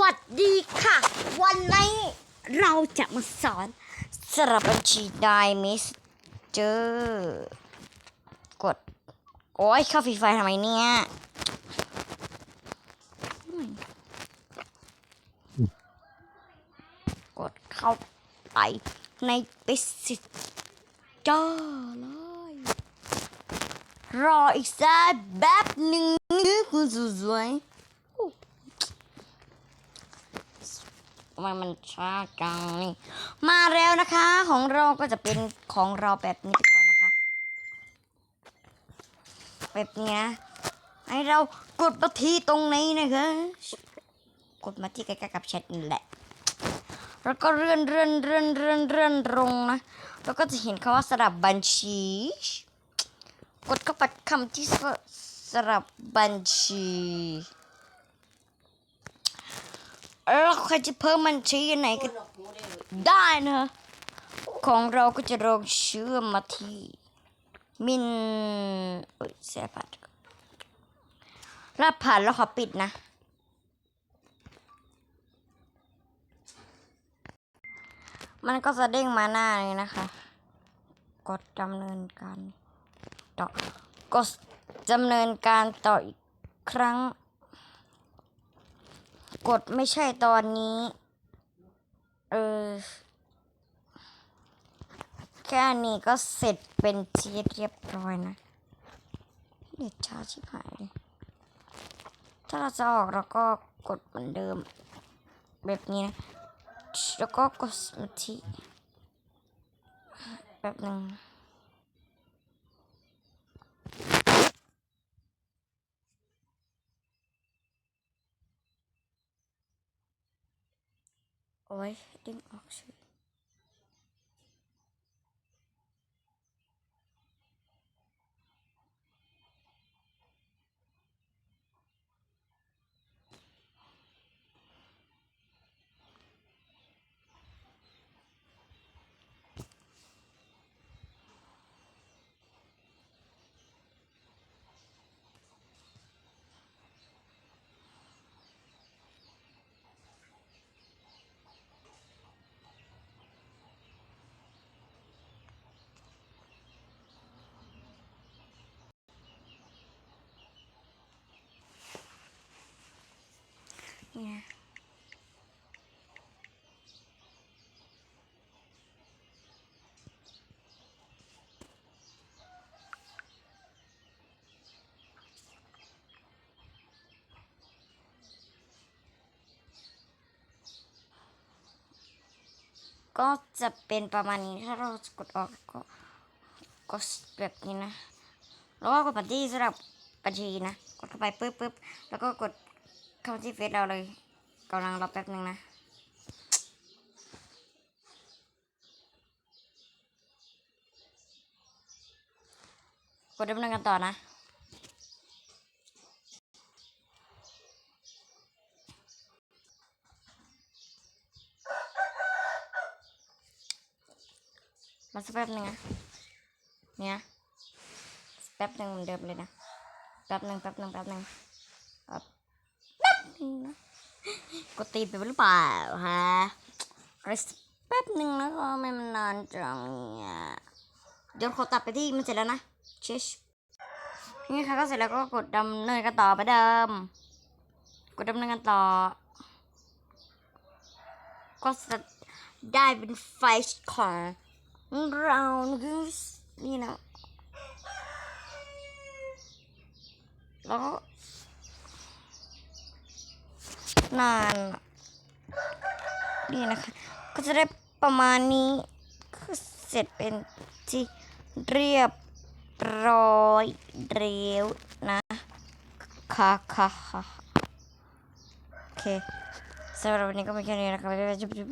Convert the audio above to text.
วัสดีค่ะ วันนี้เราจะมาสอนสระบัญชีได้มิสเจอกด โอ้ยเข้าฟรีไฟทำไมเนี่ยกดเข้าไปในปิสิจ้าเลยรออีกสักแบบหนึ่งคุณสวย ทำไมมันช้าจังนี่มาแล้วนะคะ ของเราก็จะเป็นของเราแบบนี้ไปก่อนนะคะ แบบนี้ยให้เรากดมาที่ตรงนี้นะคะ กดมาที่ใกล้ๆกับแชทนี่แหละ แล้วก็เลื่อนเลื่อนเลื่อนเลื่อนเลื่อนลงนะ แล้วก็จะเห็นคำว่าสลับบัญชี กดเข้าไปคำที่สลับบัญชี แล้วใครจะเพิ่มบัญชีไหนก็ได้นะ ของเราก็จะลงเชื่อมมาที่มินเอ้ยเสียผ่านแล้วผ่านแล้วขอปิดนะ มันก็จะเด้งมาหน้านี้นะคะ กดดำเนินการต่อกดดำเนินการต่ออีกครั้ง กดไม่ใช่ตอนนี้ เออ แค่นี้ก็เสร็จเป็นที่เรียบร้อยนะเน็ตช้าชิบหายเลยถ้าเราจะออกเราก็กดเหมือนเดิม แบบนี้นะ แล้วก็กดมาที่แบบหนึ่ง โอ้ย เด้งออกเฉยนี่นะก็จะเป็นประมาณนี้ถ้าเรากดออกก็ก็แบบนี้นะ แล้วก็กดมาที่สำหรับบัญชีนะ กดเข้าไปปุ๊บปุ๊บแล้วก็กด เข้าที่เฟซเราเลยกำลังรอแป๊บนึงนะกดดำเนินกันต่อนะมาสักแป๊บหนึงนะเนี่ยแป๊บหนึ่งเหมือนเดิมเลยนะ แป๊บหนึ่งแป๊บหนึ่งแป๊บหนึ่งแป๊บ กดตีไปหรือเปล่าฮะรอสักแป๊บหนึ่งแล้วก็ไม่มันนานจังเนี่ยเดี๋ยวขอตัดไปที่มันเสร็จแล้วนะเชชนี่ค่ะก็เสร็จแล้วก็กดดำเนินกันต่อไปเดิม กดดำเนินกันต่อ ก็จะได้เป็นไฟของเรานี่นะแล้วก็ นาน นี่นะคะ ก็จะได้ประมาณนี้ก็เสร็จเป็นที่เรียบร้อยเร็วนะค่ะค่ะค่ะโอเคสำหรับวันนี้ก็มีแค่นี้นะครับบ๊ายบายจุ๊บจุ๊บ